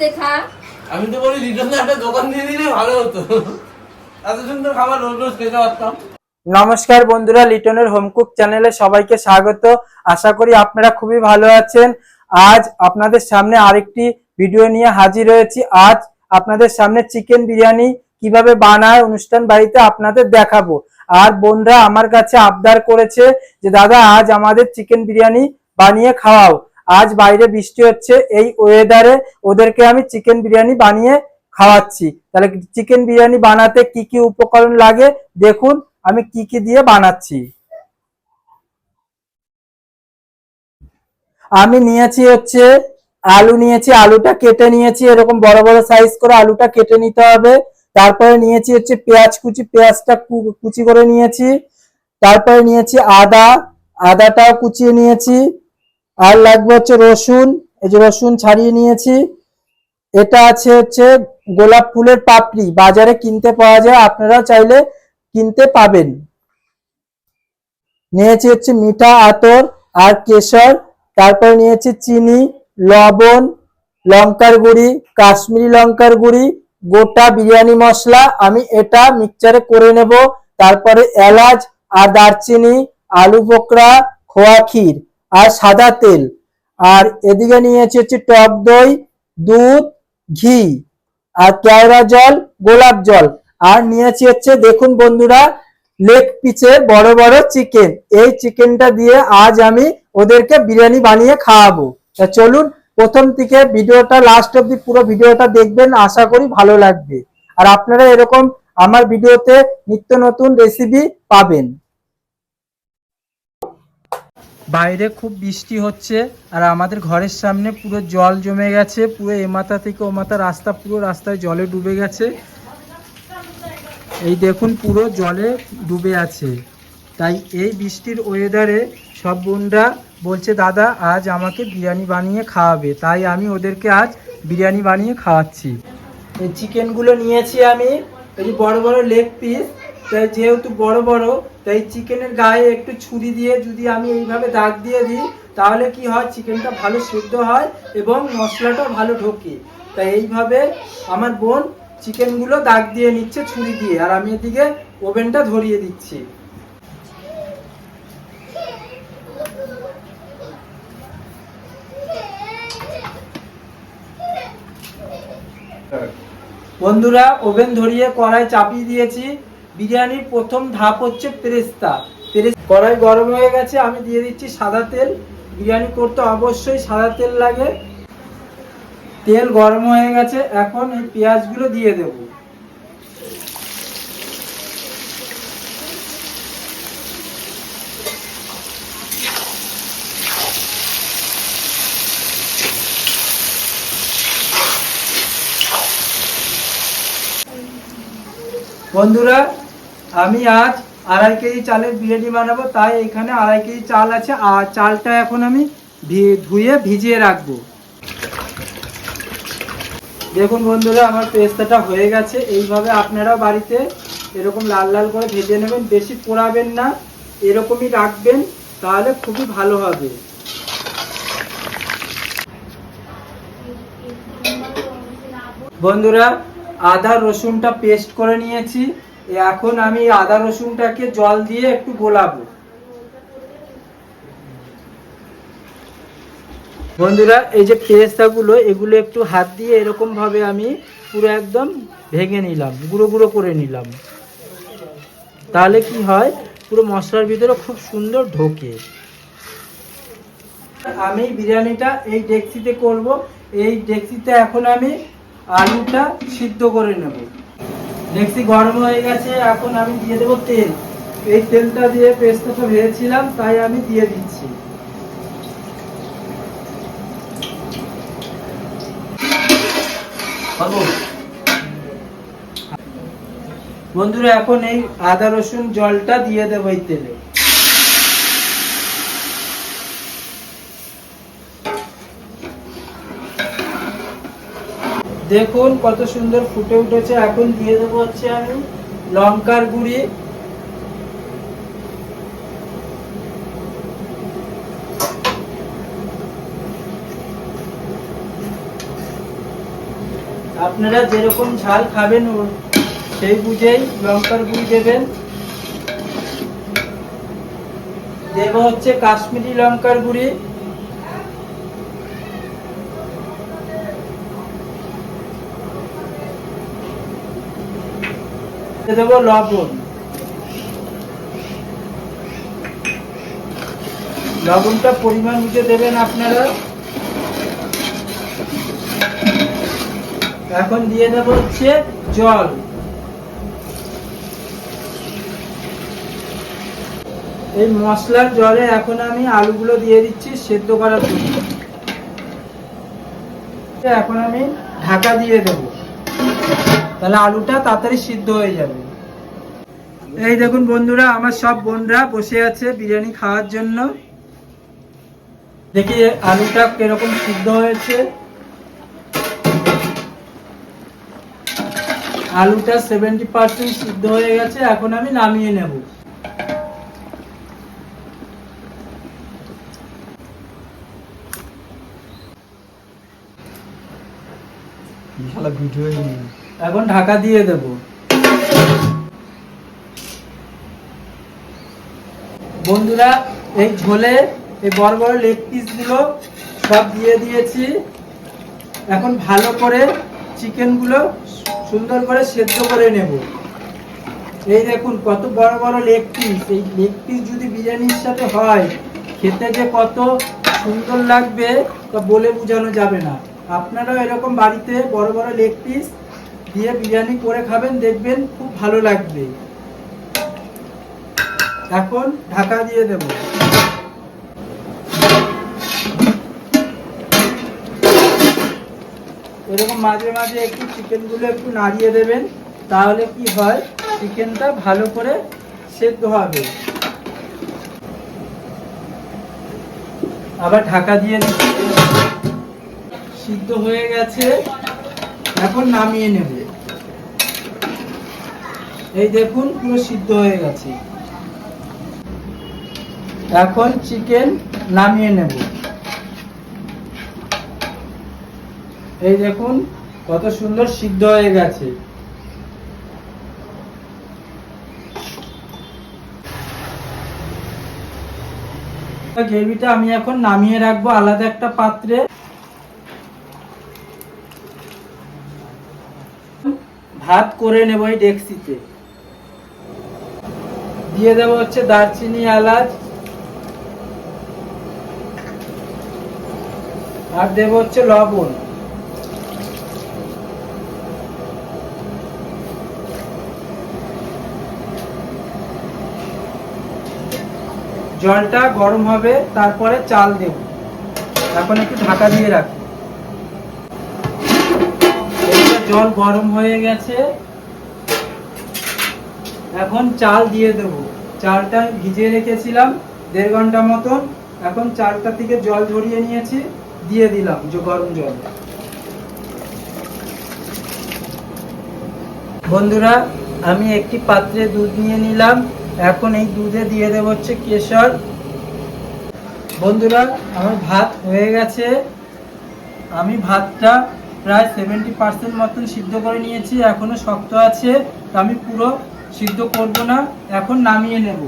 আস্তে খা আমি তো বলি একটা দোকান দিয়ে দিলে ভালো হতো। এত সুন্দর খাবার রোজ রোজ খেতে পারতাম। নমস্কার বন্ধুরা লিটনের হোমকুক চ্যানেলে সবাইকে স্বাগত। আশা করি আপনারা খুবই ভালো আছেন। আজ আপনাদের সামনে আরেকটি ভিডিও নিয়ে হাজির হয়েছি। আজ আপনাদের সামনে চিকেন বিরিয়ানি কীভাবে বানায় অনুষ্ঠান বাড়িতে আপনাদের দেখাবো। আর বোনরা আমার কাছে আবদার করেছে যে দাদা আজ আমাদের চিকেন বিরিয়ানি বানিয়ে খাওয়াও। আজ বাইরে বৃষ্টি হচ্ছে, এই ওয়েদারে ওদেরকে আমি চিকেন বিরিয়ানি বানিয়ে খাওয়াচ্ছি। তাহলে চিকেন বিরিয়ানি বানাতে কি কি উপকরণ লাগে? দেখুন, আমি কি কি দিয়ে বানাচ্ছি। আমি নিয়েছি হচ্ছে আলু নিয়েছি, আলুটা কেটে নিয়েছি, এরকম বড় বড় সাইজ করে আলুটা কেটে নিতে হবে। তারপরে নিয়েছি হচ্ছে পেঁয়াজ কুচি, পেঁয়াজটা কুচি করে নিয়েছি। তারপরে নিয়েছি আদা, আদাটাও কুচিয়ে নিয়েছি। আর লাগবে হচ্ছে রসুন, এই যে রসুন ছাড়িয়ে নিয়েছি। এটা আছে হচ্ছে গোলাপ ফুলের পাপড়ি, বাজারে কিনতে পাওয়া যায় আপনারা চাইলে কিনতে পাবেন। নিয়েছি হচ্ছে মিঠা আতর আর কেশর, তারপর নিয়েছি চিনি, লবণ, লঙ্কার গুঁড়ি, কাশ্মীরি লঙ্কার গুঁড়ি, গোটা বিরিয়ানি মশলা। আমি এটা মিক্সচারে করে নেব, তারপরে এলাচ আর দারচিনি, আলু বোকরা, খোয়া ক্ষীর। আর সাদা তেল। আর এদিকে নিয়েছি হচ্ছে টক দই, দুধ, ঘি আর কেওড়া জল, গোলাপ জল। আর নিয়েছি হচ্ছে, দেখুন বন্ধুরা, লেগ পিচের বড় বড় চিকেন। এই চিকেনটা দিয়ে আজ আমি ওদেরকে বিরিয়ানি বানিয়ে খাওয়াবো। তা চলুন, প্রথম থেকে ভিডিওটা লাস্ট অব্দি পুরো ভিডিওটা দেখবেন, আশা করি ভালো লাগবে। আর আপনারা এরকম আমার ভিডিওতে নিত্য নতুন রেসিপি পাবেন। বাইরে খুব বৃষ্টি হচ্ছে, আর আমাদের ঘরের সামনে পুরো জল জমে গেছে, পুরো এ মাথা থেকে ও মাথা রাস্তা, পুরো রাস্তায় জলে ডুবে গেছে। এই দেখুন পুরো জলে ডুবে আছে। তাই এই বৃষ্টির ওয়েদারে সব বোনরা বলছে, দাদা, আজ আমাকে বিরিয়ানি বানিয়ে খাওয়াবে। তাই আমি ওদেরকে আজ বিরিয়ানি বানিয়ে খাওয়াচ্ছি। এই চিকেনগুলো নিয়েছি আমি, এই বড় বড় লেগ পিস তাই যেহেতু বড় বড়, তাই চিকেনের গায়ে একটু ছুরি দিয়ে যদি আমি এইভাবে দাগ দিয়ে দিই, তাহলে কি হয়, চিকেনটা ভালো সিদ্ধ হয় এবং মশলাটা ভালো ঢোকে। তাই এইভাবে আমার বোন চিকেনগুলো দাগ দিয়ে নিচ্ছে, ছুরি দিয়ে, আর আমি এদিকে ওভেনটা ধরিয়ে দিচ্ছি। বন্ধুরা, ওভেন ধরিয়ে কড়াই চাপিয়ে দিয়েছি। বিরিয়ানির প্রথম ধাপ হচ্ছে পেরেস্তা। পেরেস কড়াই গরম হয়ে গেছে, আমি দিয়ে দিচ্ছি সাদা তেল। বিরিয়ানি করতে অবশ্যই সাদা তেল লাগে। তেল গরম হয়ে গেছে, এখন এই পেঁয়াজগুলো দিয়ে দেব। বন্ধুরা আমি আজ আড়াই কেজি চালের বিরিয়ানি বানাবো, তাই এখানে আড়াই কেজি চাল আছে, আর চালটা এখন আমি ধুয়ে ভিজিয়ে রাখব। দেখুন বন্ধুরা, আমার পেস্তাটা হয়ে গেছে। এইভাবে আপনারাও বাড়িতে এরকম লাল লাল করে ভেজে নেবেন, বেশি পোড়াবেন না, এরকমই রাখবেন, তাহলে খুবই ভালো হবে। বন্ধুরা, আদা রসুনটা পেস্ট করে নিয়েছি। এখন আমি আদা রসুনটাকে জল দিয়ে একটু গোলাবো। বন্ধুরা, এই যে পেস্তাগুলো, এগুলো একটু হাত দিয়ে এরকম ভাবে আমি পুরো একদম ভেঙে নিলাম, গুঁড়ো গুঁড়ো করে নিলাম। তাহলে কি হয়, পুরো মশলার ভিতরে খুব সুন্দর ঢোকে। আমি বিরিয়ানিটা এই ডেক্সিতে করব, এই ডেক্সিতে এখন আমি আলুটা সিদ্ধ করে নেব। ডেক্সি গরম হয়ে গেছে, এখন আমি দিয়ে দেবো তেল। এই তেলটা দিয়ে পেস্তাটা ভেজেছিলাম, তাই আমি দিয়ে দিচ্ছি। বন্ধুরা, এখন এই আদা রসুন জলটা দিয়ে দেবো এই তেলে। দেখুন কত সুন্দর ফুটে উঠেছে। এখন দিয়ে দেবো হচ্ছে আমি লঙ্কার গুঁড়ি। আপনারা যেরকম ঝাল খাবেন সেই বুঝেই লঙ্কার গুঁড়ি দেবেন। দেব হচ্ছে কাশ্মীরি লঙ্কার গুঁড়ি। দেবো লবণ। লবণটা পরিমাণ বুঝে দেবেন আপনারা। এখন দিয়ে দেবো হচ্ছে জল। এই মশলার জলে এখন আমি আলুগুলো দিয়ে দিচ্ছি সেদ্ধ করার জন্য। এখন আমি ঢাকা দিয়ে দেবো। তাহলে আলুটা তাড়াতাড়ি সিদ্ধ হয়ে যাবে। এই দেখুন বন্ধুরা, আমার সব বোনরা বসে আছে বিরিয়ানি খাওয়ার জন্য। দেখি আলুটা কীরকম সিদ্ধ হয়েছে। আলুটা সেভেন্টি পার্সেন্ট সিদ্ধ হয়ে গেছে, এখন আমি নামিয়ে নেব। এখন ঢাকা দিয়ে দেব। বন্ধুরা, এই ঝোলে এই বড় বড় লেগ পিসগুলো সব দিয়ে দিয়েছি। এখন ভালো করে চিকেনগুলো সুন্দর করে সেদ্ধ করে নেব। এই দেখুন কত বড় বড় লেগ পিস। এই লেগ পিস যদি বিরিয়ানির সাথে হয়, খেতে যে কত সুন্দর লাগবে তা বলে বোঝানো যাবে না। আপনারাও এরকম বাড়িতে বড় বড় লেগ পিস দিয়ে বিরিয়ানি করে খাবেন, দেখবেন খুব ভালো লাগবে। এখন ঢাকা দিয়ে দেব। এরকম মাঝে মাঝে একটু চিকেনগুলো একটু নাড়িয়ে দেবেন, তাহলে কি হয়, চিকেনটা ভালো করে সেদ্ধ হবে। আবার ঢাকা দিয়ে দিচ্ছি। সিদ্ধ হয়ে গেছে। এখন নামিয়ে নেব। এই দেখুন, পুরো সিদ্ধ হয়ে গেছে। এখন চিকেন নামিয়ে নেব। এই দেখুন, কত সুন্দর সিদ্ধ হয়ে গেছে। গ্রেভিটা আমি এখন নামিয়ে রাখব আলাদা একটা পাত্রে। ভাত করে নেব এই ডেক্সিতে। দিয়ে দেবো হচ্ছে দারচিনি, এলাচ। আর দেবো হচ্ছে লবণ। জলটা গরম হবে, তারপরে চাল দেব। এখন একটু ঢাকা দিয়ে রাখি এইবার জল গরম হয়ে গেছে। এখন চাল দিয়ে দেব। চালটা ভিজিয়ে রেখেছিলাম দেড় ঘণ্টা মতন। এখন চালটা থেকে জল ঝরিয়ে নিয়েছি, দিয়ে দিলাম যে গরম জল। বন্ধুরা, আমি একটি পাত্রে দুধ নিয়ে নিলাম। এখন এই দুধে দিয়ে দেবো হচ্ছে কেশর। বন্ধুরা, আমার ভাত হয়ে গেছে। আমি ভাতটা প্রায় সেভেন্টি পার্সেন্ট মতন সিদ্ধ করে নিয়েছি, এখনও শক্ত আছে। আমি পুরো সিদ্ধ করব না, এখন নামিয়ে নেব।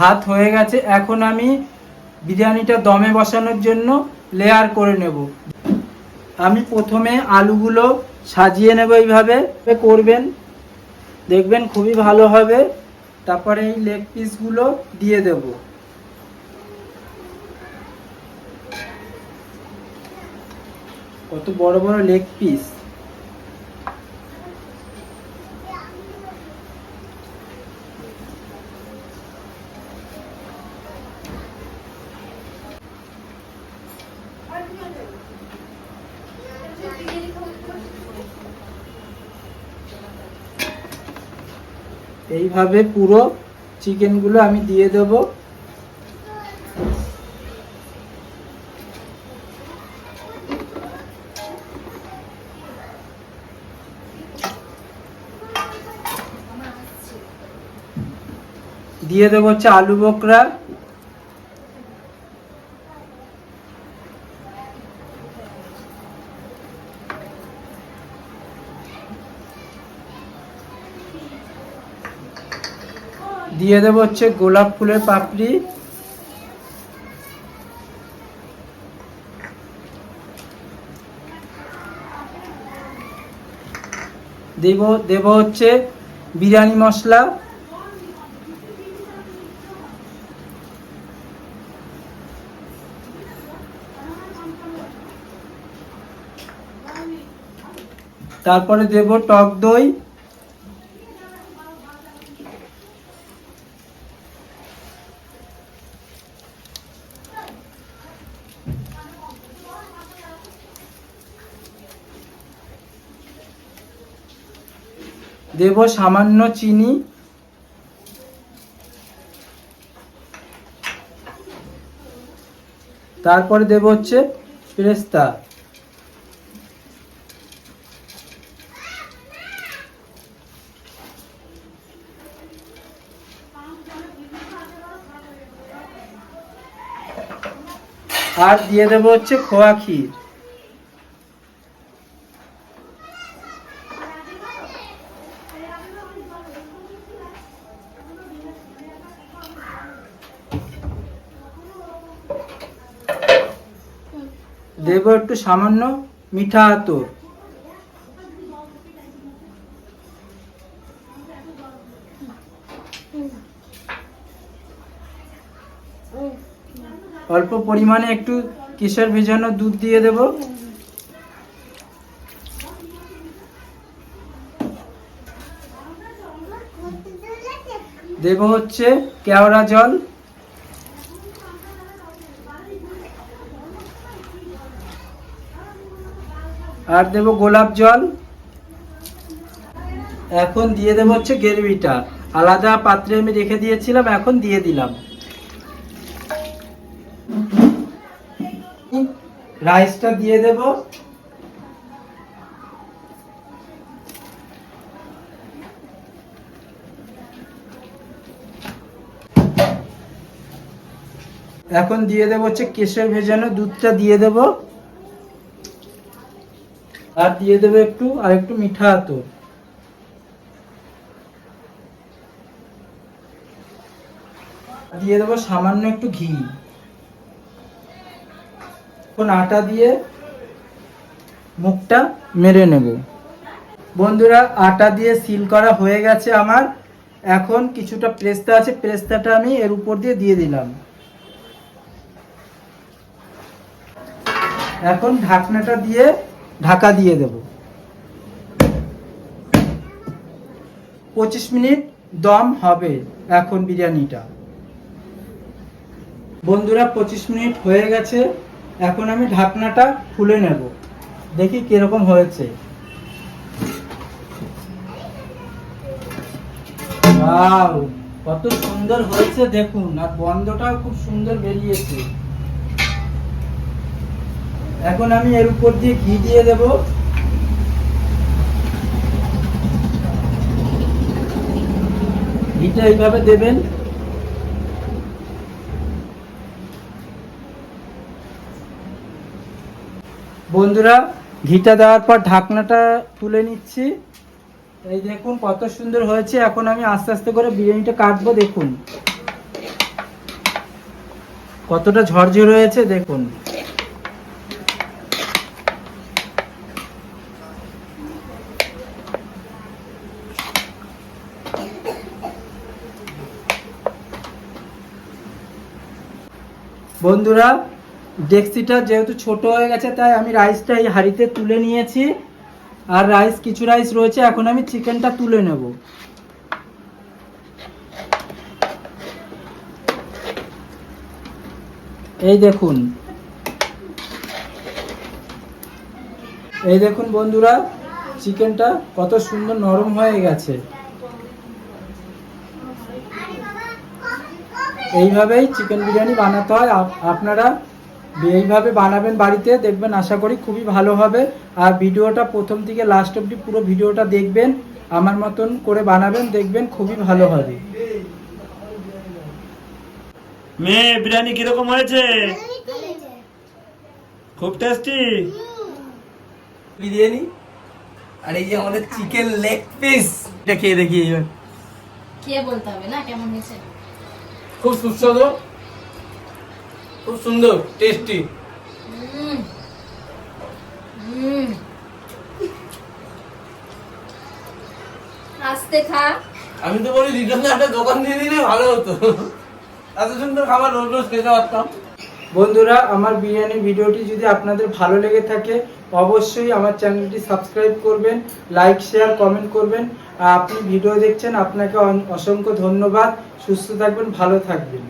ভাত হয়ে গেছে, এখন আমি বিরিয়ানিটা দমে বসানোর জন্য লেয়ার করে নেব। আমি প্রথমে আলুগুলো সাজিয়ে নেব এইভাবে। করবেন, দেখবেন খুবই ভালো হবে। তারপরে এই লেগ পিসগুলো দিয়ে দেব। কত বড় বড় লেগ পিস এইভাবে পুরো চিকেনগুলো আমি দিয়ে দেব। দিয়ে দেবো হচ্ছে আলু বোকরা। দিয়ে দেবো হচ্ছে গোলাপ ফুলের পাপড়ি। দেব দেব হচ্ছে বিরিয়ানি মশলা। তারপরে দেব টক দই। দেব সামান্য চিনি। তারপরে দেব হচ্ছে পেস্তা। আর দিয়ে দেব হচ্ছে খোয়া ক্ষীর। দেব একটু সামান্য মিঠা আতর। অল্প পরিমাণে একটু কেশর ভেজানো দুধ দিয়ে দেব। দেব হচ্ছে কেওড়া জল। আর দেব গোলাপ জল। এখন দিয়ে দেবো হচ্ছে গ্রেভিটা আলাদা পাত্রে আমি রেখে দিয়েছিলাম, এখন দিয়ে দিলাম। রাইসটা দিয়ে দেব। এখন দিয়ে দেবো হচ্ছে কেশর ভেজানো দুধটা দিয়ে দেব। আর দিয়ে দেবো একটু, আর একটু মিঠা আতর। দিয়ে দেবো সামান্য একটু ঘি। এখন আটা দিয়ে মুখটা মেরে নেব। বন্ধুরা, আটা দিয়ে সিল করা হয়ে গেছে আমার। এখন কিছুটা প্রেস্তা আছে প্রেস্তাটা আমি এর উপর দিয়ে দিয়ে দিলাম। এখন ঢাকনাটা দিয়ে ঢাকা দিয়ে দেব। পঁচিশ মিনিট দম হবে এখন বিরিয়ানিটা। বন্ধুরা, পঁচিশ মিনিট হয়ে গেছে। এখন আমি ঢাকনাটা খুলে নেব। দেখি কীরকম হয়েছে। কত সুন্দর হয়েছে দেখুন, আর বন্ধটাও খুব সুন্দর বেরিয়েছে। এখন আমি এর উপর দিয়ে ঘি দিয়ে দেব। ঘিটা এইভাবে দেবেন। বন্ধুরা, ঘিটা দেওয়ার পর ঢাকনাটা তুলে নিচ্ছি। এই দেখুন কত সুন্দর হয়েছে। এখন আমি আস্তে আস্তে করে বিরিয়ানিটা কাটবো, দেখুন। কতটা ঝরঝর হয়েছে, দেখুন। বন্ধুরা ডেক্সিটা যেহেতু ছোট হয়ে গেছে, তাই আমি রাইসটা এই হাঁড়িতে তুলে নিয়েছি। আর রাইস কিছু রাইস রয়েছে, এখন আমি চিকেনটা তুলে নেব। এই দেখুন। এই দেখুন বন্ধুরা চিকেনটা কত সুন্দর নরম হয়ে গেছে। এইভাবেই চিকেন বিরিয়ানি বানাতে হয়। আপ- আপনারা এইভাবে বানাবেন বাড়িতে দেখবেন আশা করি খুবই ভালো হবে। আর ভিডিওটা প্রথম থেকে লাস্ট অবধি পুরো ভিডিওটা দেখবেন আমার মতন করে বানাবেন দেখবেন খুবই ভালো হবে। মেয়ে বিরিয়ানি কীরকম হয়েছে? খুব টেস্টি বিরিয়ানি? আর এই যে আমাদের চিকেন লেগ পিস এটা খেয়ে দেখি এবার খেয়ে বলতে হবে না কেমন হয়েছে? খুব সুস্বাদু। খুব সুন্দর টেস্টি হুম হুম আস্তে খা। আমি তো বলি রিটার্ন একটা দোকান দিয়ে দিলে ভালো হতো। এত সুন্দর খাবার রোজ রোজ খেতে পারতাম। বন্ধুরা আমার বিরিয়ানি ভিডিওটি যদি আপনাদের ভালো লেগে থাকে অবশ্যই আমার চ্যানেলটি সাবস্ক্রাইব করবেন লাইক শেয়ার কমেন্ট করবেন। আর আপনি ভিডিও দেখছেন আপনাকে অসংখ্য ধন্যবাদ। সুস্থ থাকবেন ভালো থাকবেন।